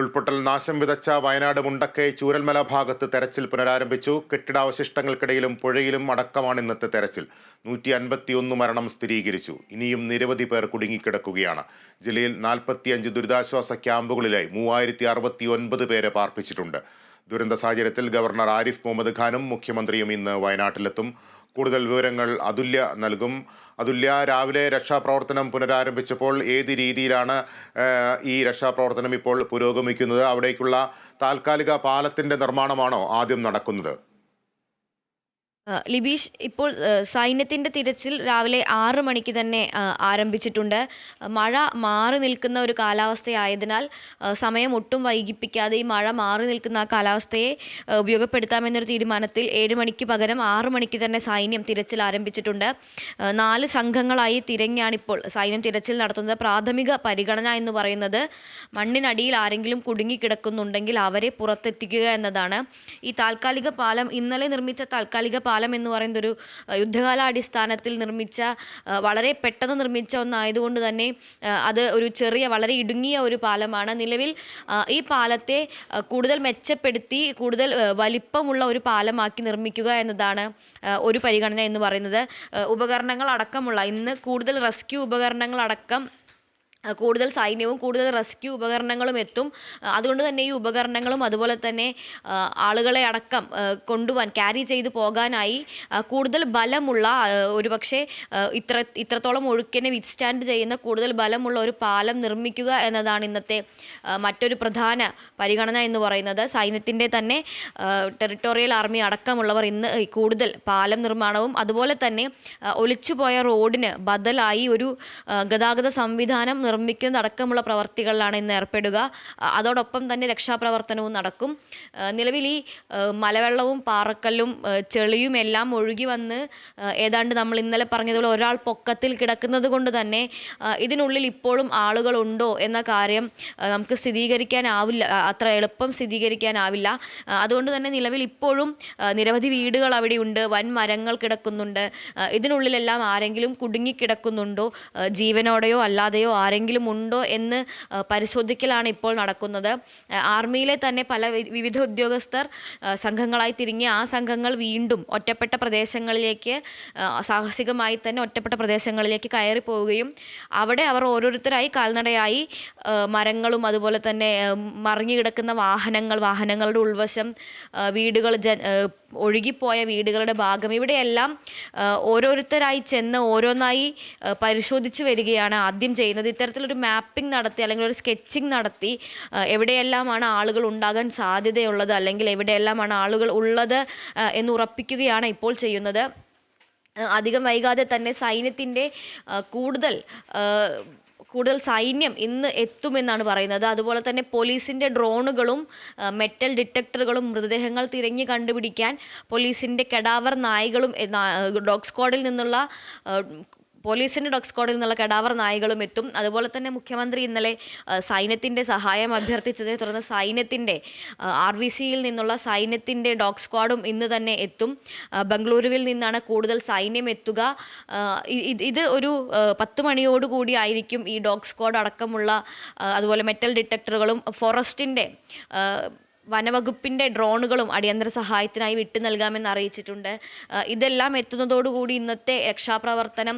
ഉരുൾപൊട്ടൽ നാശം വിതച്ച വയനാട് മുണ്ടക്കൈ ചൂരൽമല ഭാഗത്ത് തെരച്ചിൽ പുനരാരംഭിച്ചു. കെട്ടിടാവശിഷ്ടങ്ങൾക്കിടയിലും പുഴയിലും അടക്കമാണ് ഇന്നത്തെ തെരച്ചിൽ. നൂറ്റി അൻപത്തിയൊന്ന് മരണം സ്ഥിരീകരിച്ചു. ഇനിയും നിരവധി പേർ കുടുങ്ങിക്കിടക്കുകയാണ്. ജില്ലയിൽ നാൽപ്പത്തിയഞ്ച് ദുരിതാശ്വാസ ക്യാമ്പുകളിലായി മൂവായിരത്തി അറുപത്തി ഒൻപത് പേരെ പാർപ്പിച്ചിട്ടുണ്ട്. ദുരന്ത സാഹചര്യത്തിൽ ഗവർണർ ആരിഫ് മുഹമ്മദ് ഖാനും മുഖ്യമന്ത്രിയും ഇന്ന് വയനാട്ടിലെത്തും. കൂടുതൽ വിവരങ്ങൾ അതുല്യ നൽകും. അതുല്യ രാവിലെ രക്ഷാപ്രവർത്തനം പുനരാരംഭിച്ചപ്പോൾ ഏത് രീതിയിലാണ് ഈ രക്ഷാപ്രവർത്തനം ഇപ്പോൾ പുരോഗമിക്കുന്നത്? അവിടേക്കുള്ള താൽക്കാലിക പാലത്തിന്റെ നിർമ്മാണമാണോ ആദ്യം നടക്കുന്നത്? ലിബീഷ് ഇപ്പോൾ സൈന്യത്തിന്റെ തിരച്ചിൽ രാവിലെ ആറ് മണിക്ക് തന്നെ ആരംഭിച്ചിട്ടുണ്ട്. മഴ മാറി നിൽക്കുന്ന ഒരു കാലാവസ്ഥയായതിനാൽ സമയം ഒട്ടും വൈകിപ്പിക്കാതെ ഈ മഴ മാറി നിൽക്കുന്ന ആ കാലാവസ്ഥയെ ഉപയോഗപ്പെടുത്താമെന്നൊരു തീരുമാനത്തിൽ ഏഴ് മണിക്ക് പകരം ആറ് മണിക്ക് തന്നെ സൈന്യം തിരച്ചിൽ ആരംഭിച്ചിട്ടുണ്ട്. നാല് സംഘങ്ങളായി തിരഞ്ഞാണിപ്പോൾ സൈന്യം തിരച്ചിൽ നടത്തുന്നത്. പ്രാഥമിക പരിഗണന എന്ന് പറയുന്നത് മണ്ണിനടിയിൽ ആരെങ്കിലും കുടുങ്ങിക്കിടക്കുന്നുണ്ടെങ്കിൽ അവരെ പുറത്തെത്തിക്കുക എന്നതാണ്. ഈ താൽക്കാലിക പാലം ഇന്നലെ നിർമ്മിച്ച താൽക്കാലിക പാലം എന്ന് പറയുന്ന ഒരു യുദ്ധകാലാടിസ്ഥാനത്തിൽ നിർമ്മിച്ച വളരെ പെട്ടെന്ന് നിർമ്മിച്ച ഒന്നായതുകൊണ്ട് തന്നെ അത് ഒരു ചെറിയ വളരെ ഇടുങ്ങിയ ഒരു പാലമാണ്. നിലവിൽ ഈ പാലത്തെ കൂടുതൽ മെച്ചപ്പെടുത്തി കൂടുതൽ വലിപ്പമുള്ള ഒരു പാലമാക്കി നിർമ്മിക്കുക എന്നതാണ് ഒരു പരിഗണന എന്ന് പറയുന്നത്. ഉപകരണങ്ങളടക്കമുള്ള ഇന്ന് കൂടുതൽ റെസ്ക്യൂ ഉപകരണങ്ങൾ അടക്കം കൂടുതൽ സൈന്യവും കൂടുതൽ റെസ്ക്യൂ ഉപകരണങ്ങളും എത്തും. അതുകൊണ്ട് തന്നെ ഈ ഉപകരണങ്ങളും അതുപോലെ തന്നെ ആളുകളെ അടക്കം കൊണ്ടുപോകാൻ ക്യാരി ചെയ്ത് പോകാനായി കൂടുതൽ ബലമുള്ള ഒരുപക്ഷെ ഇത്ര ഇത്രത്തോളം ഒഴുക്കിനെ വിത്ത്സ്റ്റാൻഡ് ചെയ്യുന്ന കൂടുതൽ ബലമുള്ള ഒരു പാലം നിർമ്മിക്കുക എന്നതാണ് ഇന്നത്തെ മറ്റൊരു പ്രധാന പരിഗണന എന്ന് പറയുന്നത്. സൈന്യത്തിന്റെ തന്നെ ടെറിട്ടോറിയൽ ആർമി അടക്കമുള്ളവർ ഇന്ന് കൂടുതൽ പാലം നിർമ്മാണവും അതുപോലെ തന്നെ ഒലിച്ചുപോയ റോഡിന് ബദലായി ഒരു ഗതാഗത സംവിധാനം നിർമ്മിക്കുന്നതടക്കമുള്ള പ്രവർത്തികളിലാണ് ഇന്ന് ഏർപ്പെടുക. അതോടൊപ്പം തന്നെ രക്ഷാപ്രവർത്തനവും നടക്കും. നിലവിൽ ഈ മലവെള്ളവും പാറക്കല്ലും ചെളിയും എല്ലാം ഒഴുകി വന്ന് ഏതാണ്ട് നമ്മൾ ഇന്നലെ പറഞ്ഞതുപോലെ ഒരാൾ പൊക്കത്തിൽ കിടക്കുന്നത് കൊണ്ട് തന്നെ ഇതിനുള്ളിൽ ഇപ്പോഴും ആളുകളുണ്ടോ എന്ന കാര്യം നമുക്ക് സ്ഥിരീകരിക്കാനാവില്ല. അത്ര എളുപ്പം സ്ഥിരീകരിക്കാനാവില്ല. അതുകൊണ്ട് തന്നെ നിലവിൽ ഇപ്പോഴും നിരവധി വീടുകൾ അവിടെയുണ്ട് വൻ മരങ്ങൾ കിടക്കുന്നുണ്ട്. ഇതിനുള്ളിലെല്ലാം ആരെങ്കിലും കുടുങ്ങിക്കിടക്കുന്നുണ്ടോ? ജീവനോടെയോ അല്ലാതെയോ ആരെങ്കിലും ഉണ്ടോ എന്ന് പരിശോധിക്കലാണ് ഇപ്പോൾ നടക്കുന്നത്. ആർമിയിലെ തന്നെ പല വിവിധ ഉദ്യോഗസ്ഥർ സംഘങ്ങളായി തിരിഞ്ഞ് ആ സംഘങ്ങൾ വീണ്ടും ഒറ്റപ്പെട്ട പ്രദേശങ്ങളിലേക്ക് സാഹസികമായി തന്നെ ഒറ്റപ്പെട്ട പ്രദേശങ്ങളിലേക്ക് കയറി പോവുകയും അവിടെ അവർ ഓരോരുത്തരായി കാൽനടയായി മരങ്ങളും അതുപോലെ തന്നെ മറിഞ്ഞു കിടക്കുന്ന വാഹനങ്ങൾ വാഹനങ്ങളുടെ ഉൾവശം വീടുകൾ അഹ് ഒഴുകിപ്പോയ വീടുകളുടെ ഭാഗം. ഇവിടെയെല്ലാം ഓരോരുത്തരായി ചെന്ന് ഓരോന്നായി പരിശോധിച്ച് വരികയാണ് ആദ്യം ചെയ്യുന്നത്. ഇത്തരത്തിലൊരു മാപ്പിംഗ് നടത്തി അല്ലെങ്കിൽ ഒരു സ്കെച്ചിങ് നടത്തി എവിടെയെല്ലാമാണ് ആളുകൾ ഉണ്ടാകാൻ സാധ്യതയുള്ളത് അല്ലെങ്കിൽ എവിടെയെല്ലാമാണ് ആളുകൾ ഉള്ളത് എന്ന് ഉറപ്പിക്കുകയാണ് ഇപ്പോൾ ചെയ്യുന്നത്. അധികം വൈകാതെ തന്നെ സൈന്യത്തിന്റെ കൂടുതൽ കൂടുതൽ സൈന്യം ഇന്ന് എത്തുമെന്നാണ് പറയുന്നത്. അതുപോലെ തന്നെ പോലീസിന്റെ ഡ്രോണുകളും മെറ്റൽ ഡിറ്റക്ടറുകളും മൃതദേഹങ്ങൾ തിരഞ്ഞു കണ്ടുപിടിക്കാൻ പോലീസിന്റെ കെടാവർ നായകളും ഡോഗ് സ്ക്വാഡിൽ നിന്നുള്ള അഹ് പോലീസിന്റെ ഡോഗ് സ്ക്വാഡിൽ നിന്നുള്ള കടാവർ നായകളും എത്തും. അതുപോലെ തന്നെ മുഖ്യമന്ത്രി ഇന്നലെ സൈന്യത്തിന്റെ സഹായം അഭ്യർത്ഥിച്ചതിനെ തുടർന്ന് സൈന്യത്തിന്റെ ആർ വി സിയിൽ നിന്നുള്ള സൈന്യത്തിന്റെ ഡോഗ് സ്ക്വാഡും ഇന്ന് തന്നെ എത്തും. ബംഗളൂരുവിൽ നിന്നാണ് കൂടുതൽ സൈന്യം എത്തുക. ഇത് ഒരു പത്ത് മണിയോടുകൂടി ആയിരിക്കും ഈ ഡോഗ് സ്ക്വാഡ് അടക്കമുള്ള അതുപോലെ മെറ്റൽ ഡിറ്റക്ടറുകളും ഫോറസ്റ്റിന്റെ വനവകുപ്പിന്റെ ഡ്രോണുകളും അടിയന്തര സഹായത്തിനായി വിട്ടു നൽകാമെന്ന് അറിയിച്ചിട്ടുണ്ട്. ഇതെല്ലാം എത്തുന്നതോടുകൂടി ഇന്നത്തെ രക്ഷാപ്രവർത്തനം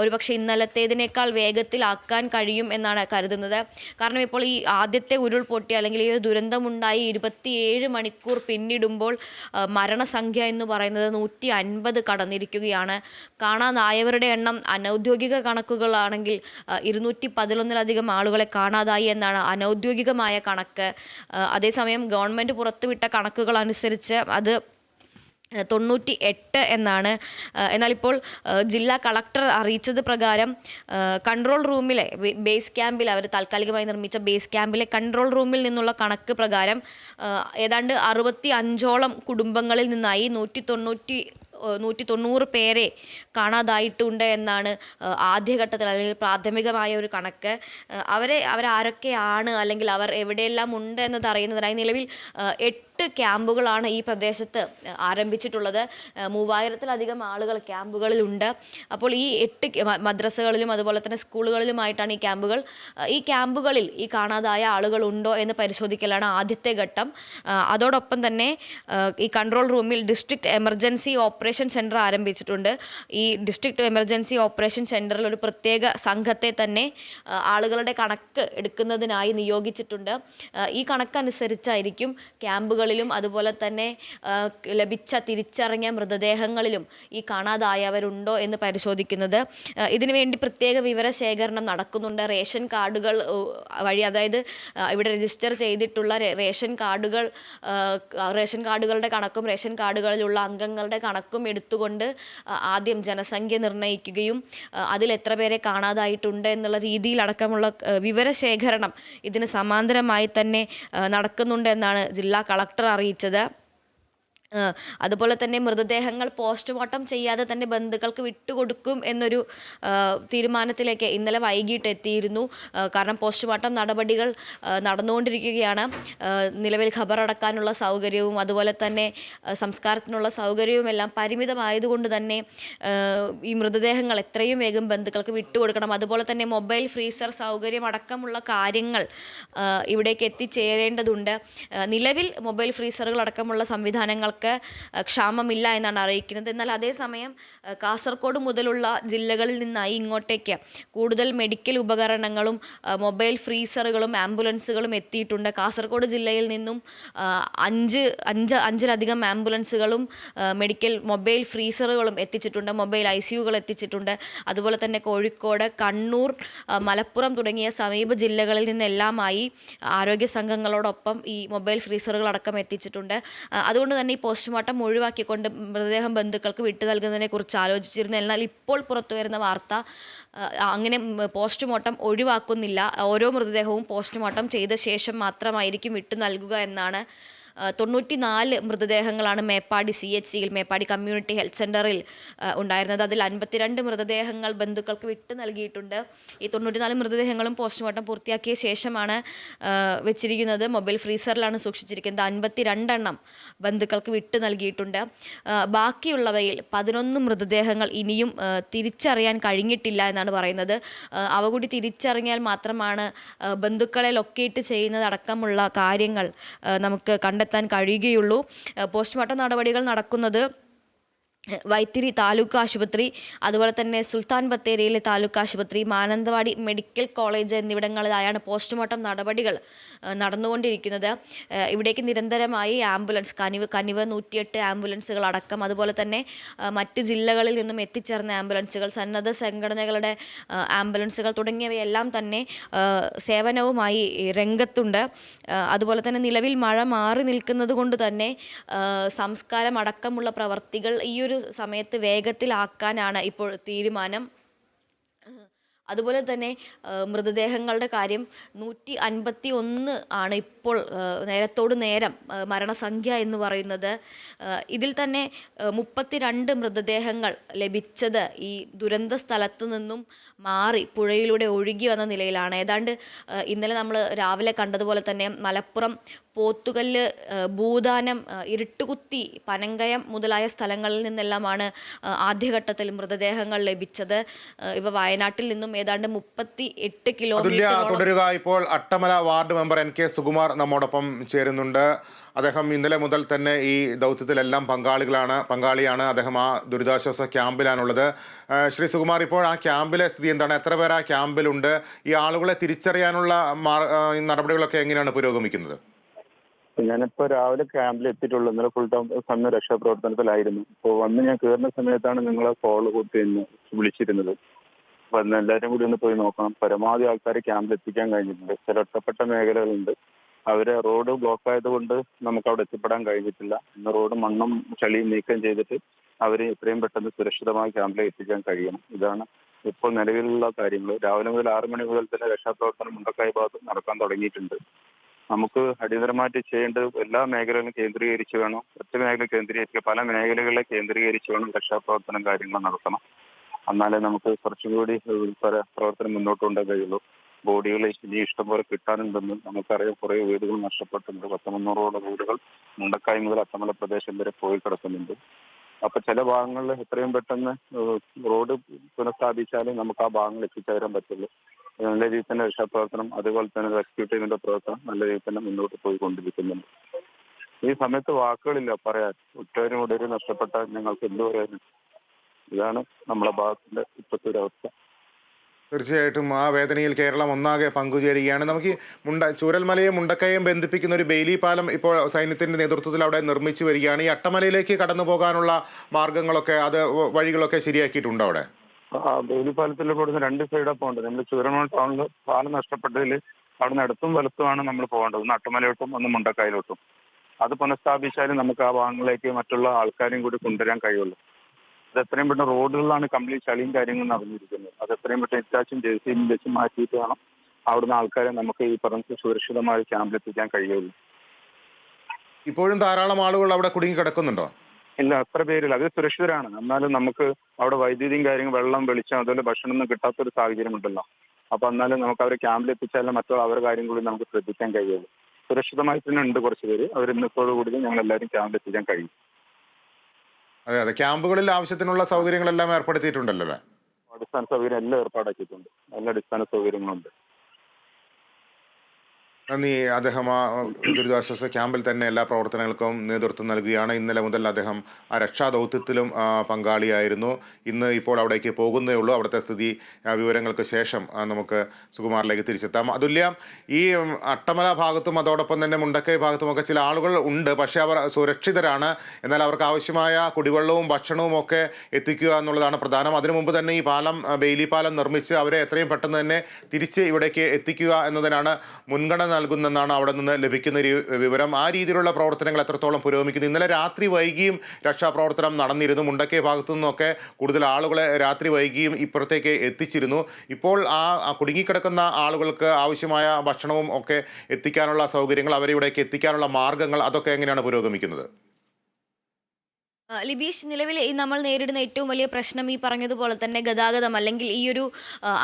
ഒരുപക്ഷെ ഇന്നലത്തേതിനേക്കാൾ വേഗത്തിലാക്കാൻ കഴിയും എന്നാണ് കരുതുന്നത്. കാരണം ഇപ്പോൾ ഈ ആദ്യത്തെ ഉരുൾപൊട്ടി അല്ലെങ്കിൽ ഈ ഒരു ദുരന്തമുണ്ടായി ഇരുപത്തിയേഴ് മണിക്കൂർ പിന്നിടുമ്പോൾ മരണസംഖ്യ എന്ന് പറയുന്നത് നൂറ്റി അൻപത് കടന്നിരിക്കുകയാണ്. കാണാതായവരുടെ എണ്ണം അനൗദ്യോഗിക കണക്കുകളാണെങ്കിൽ ഇരുന്നൂറ്റി പതിനൊന്നിലധികം ആളുകളെ കാണാതായി എന്നാണ് അനൗദ്യോഗികമായ കണക്ക്. അതേസമയം ഗവൺമെന്റ് പുറത്തുവിട്ട കണക്കുകൾ അനുസരിച്ച് അത് തൊണ്ണൂറ്റി എട്ട് എന്നാണ്. എന്നാൽ ഇപ്പോൾ ജില്ലാ കളക്ടർ അറിയിച്ചത് പ്രകാരം കൺട്രോൾ റൂമിലെ ബേസ് ക്യാമ്പിൽ അവർ താൽക്കാലികമായി നിർമ്മിച്ച ബേസ് ക്യാമ്പിലെ കൺട്രോൾ റൂമിൽ നിന്നുള്ള കണക്ക് പ്രകാരം ഏതാണ്ട് അറുപത്തി അഞ്ചോളം കുടുംബങ്ങളിൽ നിന്നായി നൂറ്റി തൊണ്ണൂറ്റി നൂറ്റി തൊണ്ണൂറ് പേരെ കാണാതായിട്ടുണ്ട് എന്നാണ് ആദ്യഘട്ടത്തിൽ അല്ലെങ്കിൽ പ്രാഥമികമായ ഒരു കണക്ക്. അവരെ അവരാരൊക്കെയാണ് അല്ലെങ്കിൽ അവർ എവിടെയെല്ലാം ഉണ്ട് എന്നത് അറിയുന്നതിനായി നിലവിൽ ആ, എട്ട് ക്യാമ്പുകളാണ് ഈ പ്രദേശത്ത് ആരംഭിച്ചിട്ടുള്ളത്. മൂവായിരത്തിലധികം ആളുകൾ ക്യാമ്പുകളിലുണ്ട്. അപ്പോൾ ഈ എട്ട് മദ്രസകളിലും അതുപോലെ തന്നെ സ്കൂളുകളിലുമായിട്ടാണ് ഈ ക്യാമ്പുകൾ. ഈ ക്യാമ്പുകളിൽ ഈ കാണാതായ ആളുകൾ ഉണ്ടോ എന്ന് പരിശോധിക്കലാണ് ആദ്യത്തെ ഘട്ടം. അതോടൊപ്പം തന്നെ ഈ കൺട്രോൾ റൂമിൽ ഡിസ്ട്രിക്ട് എമർജൻസി ഓപ്പറേഷൻ സെന്റർ ആരംഭിച്ചിട്ടുണ്ട്. ഈ ഡിസ്ട്രിക്ട് എമർജൻസി ഓപ്പറേഷൻ സെന്ററിൽ ഒരു പ്രത്യേക സംഘത്തെ തന്നെ ആളുകളുടെ കണക്ക് എടുക്കുന്നതിനായി നിയോഗിച്ചിട്ടുണ്ട്. ഈ കണക്കനുസരിച്ചായിരിക്കും ക്യാമ്പുകളിലും അതുപോലെ തന്നെ ലഭിച്ച തിരിച്ചറിഞ്ഞ മൃതദേഹങ്ങളിലും ഈ കാണാതായവരുണ്ടോ എന്ന് പരിശോധിക്കുന്നത്. ഇതിനുവേണ്ടി ഇതിനു വേണ്ടി പ്രത്യേക വിവരശേഖരണം നടക്കുന്നുണ്ട്. റേഷൻ കാർഡുകൾ വഴി അതായത് ഇവിടെ രജിസ്റ്റർ ചെയ്തിട്ടുള്ള റേഷൻ കാർഡുകൾ റേഷൻ കാർഡുകളുടെ കണക്കും റേഷൻ കാർഡുകളിലുള്ള അംഗങ്ങളുടെ കണക്കും എടുത്തുകൊണ്ട് ആദ്യം ജനസംഖ്യ നിർണയിക്കുകയും അതിൽ എത്ര പേരെ കാണാതായിട്ടുണ്ട് എന്നുള്ള രീതിയിലടക്കമുള്ള വിവരശേഖരണം ഇതിന് സമാന്തരമായി തന്നെ നടക്കുന്നുണ്ട് എന്നാണ് ജില്ലാ കളക്ടർ അറിയിച്ചത്. ആ, അതുപോലെ തന്നെ മൃതദേഹങ്ങൾ പോസ്റ്റ്മോർട്ടം ചെയ്യാതെ തന്നെ ബന്ധുക്കൾക്ക് വിട്ടുകൊടുക്കും എന്നൊരു തീരുമാനത്തിലേക്ക് ഇന്നലെ വൈകിട്ട് എത്തിയിരുന്നു. കാരണം പോസ്റ്റ്മോർട്ടം നടപടികൾ നടന്നുകൊണ്ടിരിക്കുകയാണ്. നിലവിൽ ഖബറടക്കാനുള്ള സൗകര്യവും അതുപോലെ തന്നെ സംസ്കാരത്തിനുള്ള സൗകര്യവും എല്ലാം പരിമിതമായതുകൊണ്ട് തന്നെ ഈ മൃതദേഹങ്ങൾ എത്രയും വേഗം ബന്ധുക്കൾക്ക് വിട്ടുകൊടുക്കണം. അതുപോലെ തന്നെ മൊബൈൽ ഫ്രീസർ സൗകര്യം അടക്കമുള്ള കാര്യങ്ങൾ ഇവിടേക്ക് എത്തിച്ചേരേണ്ടതുണ്ട്. നിലവിൽ മൊബൈൽ ഫ്രീസറുകൾ അടക്കമുള്ള സംവിധാനങ്ങൾക്ക് ആ, ക്ഷാമമില്ല എന്നാണ് അറിയിക്കുന്നത്. എന്നാൽ അതേസമയം കാസർഗോഡ് മുതലുള്ള ജില്ലകളിൽ നിന്നായി ഇങ്ങോട്ടേക്ക് കൂടുതൽ മെഡിക്കൽ ഉപകരണങ്ങളും മൊബൈൽ ഫ്രീസറുകളും ആംബുലൻസുകളും എത്തിയിട്ടുണ്ട്. കാസർഗോഡ് ജില്ലയിൽ നിന്നും അഞ്ച് അഞ്ച് അഞ്ചിലധികം ആംബുലൻസുകളും മെഡിക്കൽ മൊബൈൽ ഫ്രീസറുകളും എത്തിച്ചിട്ടുണ്ട്. മൊബൈൽ ഐ സിയുകൾ എത്തിച്ചിട്ടുണ്ട്. അതുപോലെ തന്നെ കോഴിക്കോട് കണ്ണൂർ മലപ്പുറം തുടങ്ങിയ സമീപ ജില്ലകളിൽ നിന്നെല്ലാമായി ആരോഗ്യ സംഘങ്ങളോടൊപ്പം ഈ മൊബൈൽ ഫ്രീസറുകൾ അടക്കം എത്തിച്ചിട്ടുണ്ട് അതുകൊണ്ട് തന്നെ ഈ പോസ്റ്റ്മോർട്ടം ഒഴിവാക്കിക്കൊണ്ട് മൃതദേഹം ബന്ധുക്കൾക്ക് വിട്ടു നൽകുന്നതിനെ കുറിച്ച് ആലോചിച്ചിരുന്നു. എന്നാൽ ഇപ്പോൾ പുറത്തു വരുന്ന വാർത്ത അങ്ങനെ പോസ്റ്റ്മോർട്ടം ഒഴിവാക്കുന്നില്ല. ഓരോ മൃതദേഹവും പോസ്റ്റ്മോർട്ടം ചെയ്ത ശേഷം മാത്രമായിരിക്കും വിട്ടു നൽകുക എന്നാണ് തൊണ്ണൂറ്റി നാല് മൃതദേഹങ്ങളാണ് മേപ്പാടി സി എച്ച് സിയിൽ മേപ്പാടി കമ്മ്യൂണിറ്റി ഹെൽത്ത് സെന്ററിൽ ഉണ്ടായിരുന്നത്. അതിൽ അൻപത്തിരണ്ട് മൃതദേഹങ്ങൾ ബന്ധുക്കൾക്ക് വിട്ടു നൽകിയിട്ടുണ്ട്. ഈ തൊണ്ണൂറ്റിനാല് മൃതദേഹങ്ങളും പോസ്റ്റ്മോർട്ടം പൂർത്തിയാക്കിയ ശേഷമാണ് വെച്ചിരിക്കുന്നത്. മൊബൈൽ ഫ്രീസറിലാണ് സൂക്ഷിച്ചിരിക്കുന്നത്. അൻപത്തിരണ്ടെണ്ണം ബന്ധുക്കൾക്ക് വിട്ടു നൽകിയിട്ടുണ്ട്. ബാക്കിയുള്ളവയിൽ പതിനൊന്ന് മൃതദേഹങ്ങൾ ഇനിയും തിരിച്ചറിയാൻ കഴിഞ്ഞിട്ടില്ല എന്നാണ് പറയുന്നത്. അവ കൂടി തിരിച്ചറിഞ്ഞാൽ മാത്രമാണ് ബന്ധുക്കളെ ലൊക്കേറ്റ് ചെയ്യുന്നതടക്കമുള്ള കാര്യങ്ങൾ നമുക്ക് കണ്ടെത്താൻ കഴിയുകയുള്ളൂ. ആ, പോസ്റ്റ്മോർട്ടം നടപടികൾ നടക്കുന്നത് വൈത്തിരി താലൂക്ക് ആശുപത്രി അതുപോലെ തന്നെ സുൽത്താൻ ബത്തേരിയിലെ താലൂക്ക് ആശുപത്രി മാനന്തവാടി മെഡിക്കൽ കോളേജ് എന്നിവിടങ്ങളിലായാണ് പോസ്റ്റ്മോർട്ടം നടപടികൾ നടന്നുകൊണ്ടിരിക്കുന്നത്. ഇവിടേക്ക് നിരന്തരമായി ആംബുലൻസ് കനിവ് കനിവ് നൂറ്റിയെട്ട് ആംബുലൻസുകൾ അടക്കം അതുപോലെ തന്നെ മറ്റ് ജില്ലകളിൽ നിന്നും എത്തിച്ചേർന്ന ആംബുലൻസുകൾ സന്നദ്ധ സംഘടനകളുടെ ആംബുലൻസുകൾ തുടങ്ങിയവയെല്ലാം തന്നെ സേവനവുമായി രംഗത്തുണ്ട്. അതുപോലെ തന്നെ നിലവിൽ മഴ മാറി നിൽക്കുന്നത് കൊണ്ട് തന്നെ സംസ്കാരം അടക്കമുള്ള പ്രവർത്തികൾ ഈയൊരു സമയത്ത് വേഗത്തിലാക്കാനാണ് ഇപ്പോൾ തീരുമാനം. അതുപോലെ തന്നെ മൃതദേഹങ്ങളുടെ കാര്യം നൂറ്റി അൻപത്തി ഒന്ന് ആണ് ഇപ്പോൾ നേരത്തോട് നേരം മരണസംഖ്യ എന്ന് പറയുന്നത്. ഇതിൽ തന്നെ മുപ്പത്തിരണ്ട് മൃതദേഹങ്ങൾ ലഭിച്ചത് ഈ ദുരന്ത സ്ഥലത്ത് നിന്നും മാറി പുഴയിലൂടെ ഒഴുകി വന്ന നിലയിലാണ്. ഏതാണ്ട് ഇന്നലെ നമ്മൾ രാവിലെ കണ്ടതുപോലെ തന്നെ മലപ്പുറം പോത്തുകല്ല് ഭൂദാനം ഇരുട്ടുകുത്തി പനങ്കയം മുതലായ സ്ഥലങ്ങളിൽ നിന്നെല്ലാമാണ് ആദ്യഘട്ടത്തിൽ മൃതദേഹങ്ങൾ ലഭിച്ചത്. ഇവ വയനാട്ടിൽ നിന്നും ഏതാണ്ട് മുപ്പത്തി എട്ട് കിലോമീറ്റർ തുടരുക. ഇപ്പോൾ Attamala ward member N K Sukumar നമ്മോടൊപ്പം ചേരുന്നുണ്ട്. അദ്ദേഹം ഇന്നലെ മുതൽ തന്നെ ഈ ദൗത്യത്തിലെല്ലാം പങ്കാളികളാണ് പങ്കാളിയാണ് അദ്ദേഹം ആ ദുരിതാശ്വാസ ക്യാമ്പിലാണുള്ളത്. ശ്രീ സുകുമാർ ഇപ്പോൾ ആ ക്യാമ്പിലെ സ്ഥിതി എന്താണ്? എത്ര പേർ ആ ക്യാമ്പിലുണ്ട്? ഈ ആളുകളെ തിരിച്ചറിയാനുള്ള നടപടികളൊക്കെ എങ്ങനെയാണ് പുരോഗമിക്കുന്നത്? ഞാനിപ്പോ രാവിലെ ക്യാമ്പിൽ എത്തിയിട്ടുള്ളൂ. ഇന്നലെ ഫുൾ ടൈം സമയം രക്ഷാപ്രവർത്തനത്തിലായിരുന്നു അപ്പോൾ വന്ന് ഞാൻ കയറുന്ന സമയത്താണ് നിങ്ങളെ കോൾ പിന്നെ വിളിച്ചിരുന്നത്. അന്ന് എല്ലാവരും കൂടി ഒന്ന് പോയി നോക്കണം. പരമാവധി ആൾക്കാരെ ക്യാമ്പിൽ എത്തിക്കാൻ കഴിഞ്ഞിട്ടുണ്ട്. ചില ഒറ്റപ്പെട്ട മേഖലകളുണ്ട്. അവരെ റോഡ് ബ്ലോക്ക് ആയതുകൊണ്ട് നമുക്ക് അവിടെ എത്തിപ്പെടാൻ കഴിഞ്ഞിട്ടില്ല. ഇന്ന് റോഡ് മണ്ണും ചളിയും നീക്കം ചെയ്തിട്ട് അവരെ എത്രയും പെട്ടെന്ന് സുരക്ഷിതമായി ക്യാമ്പിലേക്ക് എത്തിക്കാൻ കഴിയണം. ഇതാണ് ഇപ്പോൾ നിലവിലുള്ള കാര്യങ്ങൾ. രാവിലെ മുതൽ ആറ് മണി മുതൽ തന്നെ രക്ഷാപ്രവർത്തനം മുണ്ടക്കായ ഭാഗത്ത് നടക്കാൻ തുടങ്ങിയിട്ടുണ്ട്. നമുക്ക് അടിയന്തരമായിട്ട് ചെയ്യേണ്ടത് എല്ലാ മേഖലകളും കേന്ദ്രീകരിച്ച് വേണം. ഒറ്റ മേഖല കേന്ദ്രീകരിക്കുക. പല മേഖലകളെ കേന്ദ്രീകരിച്ച് വേണം രക്ഷാപ്രവർത്തനം കാര്യങ്ങൾ നടത്തണം. എന്നാലേ നമുക്ക് കുറച്ചും കൂടി പ്രവർത്തനം മുന്നോട്ട് കൊണ്ടുപോകാൻ കഴിയുള്ളൂ. ബോഡികൾ ഇനി ഇഷ്ടംപോലെ കിട്ടാനുണ്ടെന്ന് നമുക്കറിയാം. കുറേ വീടുകൾ നഷ്ടപ്പെട്ടിട്ടുണ്ട്. പത്തമുന്നൂറോളം വീടുകൾ മുണ്ടക്കായ് മുതൽ അത്തമല പ്രദേശം വരെ പോയി കിടക്കുന്നുണ്ട്. അപ്പൊ ചില ഭാഗങ്ങളിൽ എത്രയും പെട്ടെന്ന് റോഡ് പുനഃസ്ഥാപിച്ചാലേ നമുക്ക് ആ ഭാഗങ്ങൾ എത്തിച്ചേരാൻ പറ്റുള്ളൂ. നല്ല രീതിയിൽ തന്നെ രക്ഷാപ്രവർത്തനം അതുപോലെ തന്നെ റെസ്ക്യൂ ടീമിന്റെ പ്രവർത്തനം നല്ല രീതിയിൽ തന്നെ മുന്നോട്ട് പോയിക്കൊണ്ടിരിക്കുന്നുണ്ട്. ഈ സമയത്ത് വാക്കുകളില്ല. പറയാൻ ഉറ്റവരും ഉടരും നഷ്ടപ്പെട്ട ഞങ്ങൾക്ക് എന്തു പറയാനും? ഇതാണ് നമ്മുടെ ഭാഗത്തിന്റെ ഇപ്പോഴത്തെ ഒരു അവസ്ഥ. തീർച്ചയായിട്ടും ആ വേദനയിൽ കേരളം ഒന്നാകെ പങ്കുചേരുകയാണ്. നമുക്ക് മുണ്ട ചൂരൽമലയും മുണ്ടക്കയും ബന്ധിപ്പിക്കുന്ന ഒരു ബെയിലി പാലം ഇപ്പോൾ സൈന്യത്തിന്റെ നേതൃത്വത്തിൽ അവിടെ നിർമ്മിച്ചു വരികയാണ്. ഈ അട്ടമലയിലേക്ക് കടന്നു പോകാനുള്ള മാർഗങ്ങളൊക്കെ അത് വഴികളൊക്കെ ശരിയാക്കിയിട്ടുണ്ടോ അവിടെ? ആ ബെയിലി പാലത്തിൽ കൂടുന്ന രണ്ട് സൈഡാണ് പോകേണ്ടത്. നമ്മൾ ചുരമ ടൗണിൽ പാലം നഷ്ടപ്പെട്ടതിൽ അവിടുന്ന് ഇടത്തും വലത്തുമാണ് നമ്മൾ പോകേണ്ടത്. ഒന്ന് അട്ടമലയോട്ടും ഒന്ന് മുണ്ടക്കായലോട്ടും. അത് പുനഃസ്ഥാപിച്ചാലും നമുക്ക് ആ ഭാഗങ്ങളിലേക്ക് മറ്റുള്ള ആൾക്കാരെയും കൂടി കൊണ്ടുവരാൻ കഴിയുള്ളൂ. അത് എത്രയും പെട്ടെന്ന് റോഡുകളിലാണ് കംപ്ലീറ്റ് ചളിയും കാര്യങ്ങളും നടന്നിരിക്കുന്നത്. അത് എത്രയും പെട്ടെന്ന് ഇറ്റാച്ചും ജെ സി വെച്ച് മാറ്റിയിട്ട് വേണം അവിടുന്ന് ആൾക്കാരെ നമുക്ക് ഈ പറഞ്ഞ സുരക്ഷിതമായി ക്യാമ്പിലെത്തിക്കാൻ കഴിയുള്ളൂ. ഇപ്പോഴും ധാരാളം ആളുകൾ അവിടെ കുടുങ്ങി കിടക്കുന്നുണ്ടോ? ഇല്ല അത്ര പേരില്ല. അത് സുരക്ഷിതരാണ്. എന്നാലും നമുക്ക് അവിടെ വൈദ്യുതിയും കാര്യങ്ങളും വെള്ളം വെളിച്ചം അതുപോലെ ഭക്ഷണം ഒന്നും കിട്ടാത്തൊരു സാഹചര്യം ഉണ്ടല്ലോ. അപ്പൊ എന്നാലും നമുക്ക് അവരെ ക്യാമ്പിൽ എത്തിച്ചാലും മറ്റുള്ള അവരുടെ കാര്യം കൂടി നമുക്ക് ശ്രദ്ധിക്കാൻ കഴിയുള്ളൂ. സുരക്ഷിതമായി തന്നെ ഉണ്ട് കുറച്ച് പേര്. അവർ ഇന്നത്തോടു കൂടി ഞങ്ങൾ എല്ലാവരും ക്യാമ്പിൽ എത്തിക്കാൻ കഴിയും. അതെ അതെ. ക്യാമ്പുകളിൽ ആവശ്യത്തിനുള്ള സൗകര്യങ്ങളെല്ലാം ഏർപ്പെടുത്തിയിട്ടുണ്ടല്ലോ അല്ലേ? അടിസ്ഥാന സൗകര്യം എല്ലാം ഏർപ്പാടാക്കിയിട്ടുണ്ട്. എല്ലാ അടിസ്ഥാന സൗകര്യങ്ങളുണ്ട്. നന്ദി. അദ്ദേഹം ആ ദുരിതാശ്വാസ ക്യാമ്പിൽ തന്നെ എല്ലാ പ്രവർത്തനങ്ങൾക്കും നേതൃത്വം നൽകുകയാണ്. ഇന്നലെ മുതൽ അദ്ദേഹം ആ രക്ഷാദൗത്യത്തിലും പങ്കാളിയായിരുന്നു. ഇന്ന് ഇപ്പോൾ അവിടേക്ക് പോകുന്നേ ഉള്ളൂ. അവിടുത്തെ സ്ഥിതി വിവരങ്ങൾക്ക് ശേഷം നമുക്ക് സുകുമാറിലേക്ക് തിരിച്ചെത്താം. അതുല്യ ഈ അട്ടമല ഭാഗത്തും അതോടൊപ്പം തന്നെ മുണ്ടക്കൈ ഭാഗത്തുമൊക്കെ ചില ആളുകൾ ഉണ്ട്. പക്ഷേ അവർ സുരക്ഷിതരാണ്. എന്നാൽ അവർക്ക് ആവശ്യമായ കുടിവെള്ളവും ഭക്ഷണവും ഒക്കെ എത്തിക്കുക എന്നുള്ളതാണ് പ്രധാനം. അതിനു മുമ്പ് തന്നെ ഈ പാലം ബെയിലി പാലം നിർമ്മിച്ച് അവരെ എത്രയും പെട്ടെന്ന് തന്നെ തിരിച്ച് ഇവിടേക്ക് എത്തിക്കുക എന്നതിനാണ് മുൻഗണന നൽകുന്നതെന്നാണ് അവിടെ നിന്ന് ലഭിക്കുന്ന ഒരു വിവരം. ആ രീതിയിലുള്ള പ്രവർത്തനങ്ങൾ എത്രത്തോളം പുരോഗമിക്കുന്നു? ഇന്നലെ രാത്രി വൈകിയും രക്ഷാപ്രവർത്തനം നടന്നിരുന്നു. മുണ്ടക്കേ ഭാഗത്തു നിന്നൊക്കെ കൂടുതൽ ആളുകളെ രാത്രി വൈകിയും ഇപ്പുറത്തേക്ക് എത്തിച്ചിരുന്നു. ഇപ്പോൾ ആ കുടുങ്ങിക്കിടക്കുന്ന ആളുകൾക്ക് ആവശ്യമായ ഭക്ഷണവും ഒക്കെ എത്തിക്കാനുള്ള സൗകര്യങ്ങൾ അവരിവിടേക്ക് എത്തിക്കാനുള്ള മാർഗങ്ങൾ അതൊക്കെ എങ്ങനെയാണ് പുരോഗമിക്കുന്നത്? ലിബീഷ് നിലവിൽ ഈ നമ്മൾ നേരിടുന്ന ഏറ്റവും വലിയ പ്രശ്നം ഈ പറഞ്ഞതുപോലെ തന്നെ ഗതാഗതം അല്ലെങ്കിൽ ഈ ഒരു